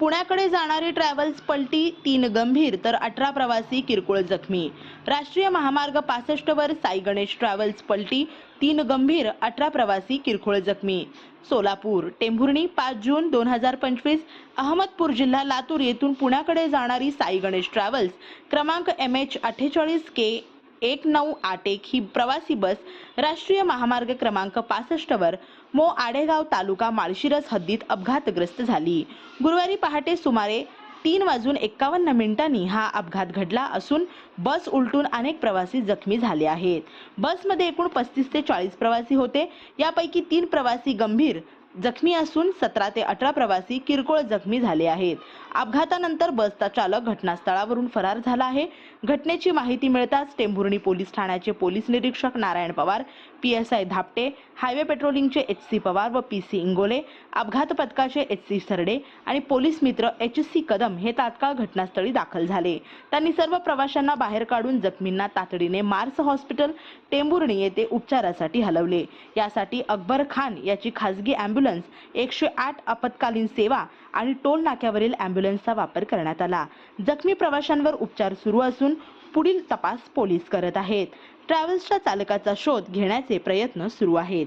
पुण्याकडे जाणारी ट्रॅव्हल्स पलटी तीन गंभीर तर अठरा प्रवासी किरकोळ जखमी. राष्ट्रीय महामार्ग पासष्ट वर साई गणेश ट्रॅव्हल्स पलटी तीन गंभीर अठरा प्रवासी किरकोळ जखमी. सोलापूर टेंभुर्णी पाच जून दोन हजार पंचवीस अहमदपूर जिल्हा लातूर येथून पुण्याकडे जाणारी साई गणेश ट्रॅव्हल्स क्रमांक एम एच अठ्ठेचाळीस के एक नऊ आठ एक ही प्रवासी बस राष्ट्रीय महामार्ग क्रमांक पासष्टवर मो आडेगाव तालुका माळशिरस हद्दीत अपघातग्रस्त झाली. गुरुवारी पहाटे सुमारे तीन वाजून एक्कावन्न मिनिटांनी हा अपघात घडला असून बस उलटून अनेक प्रवासी जखमी झाले आहेत. बसमध्ये एकूण पस्तीस ते चाळीस प्रवासी होते. यापैकी तीन प्रवासी गंभीर जखमी असून सतरा ते अठरा प्रवासी किरकोळ जखमी झाले आहेत. अपघातानंतर बसचा चालक घटनास्थळावरून फरार झाला आहे. घटनेची माहिती मिळताच टेंभुर्णी पोलीस ठाण्याचे पोलीस निरीक्षक Narayan Pawar P S I Dhapte highway पेट्रोलिंगचे H C Pawar व पी सी इंगोले अपघात पथकाचे एच सी सरडे आणि पोलीस मित्र एच सी कदम हे तात्काळ घटनास्थळी दाखल झाले. त्यांनी सर्व प्रवाशांना बाहेर काढून जखमींना तातडीने मार्स हॉस्पिटल टेंभुर्णी येथे उपचारासाठी हलवले. यासाठी अकबर खान याची खासगी अँब्युलन्स एकशे आठ आपत्कालीन सेवा आणि टोल नाक्यावरील ॲम्ब्युलन्सचा वापर करण्यात आला. जखमी प्रवाशांवर उपचार सुरू असून पुढील तपास पोलीस करत आहेत. ट्रॅव्हल्सच्या चालकाचा शोध घेण्याचे प्रयत्न सुरू आहेत.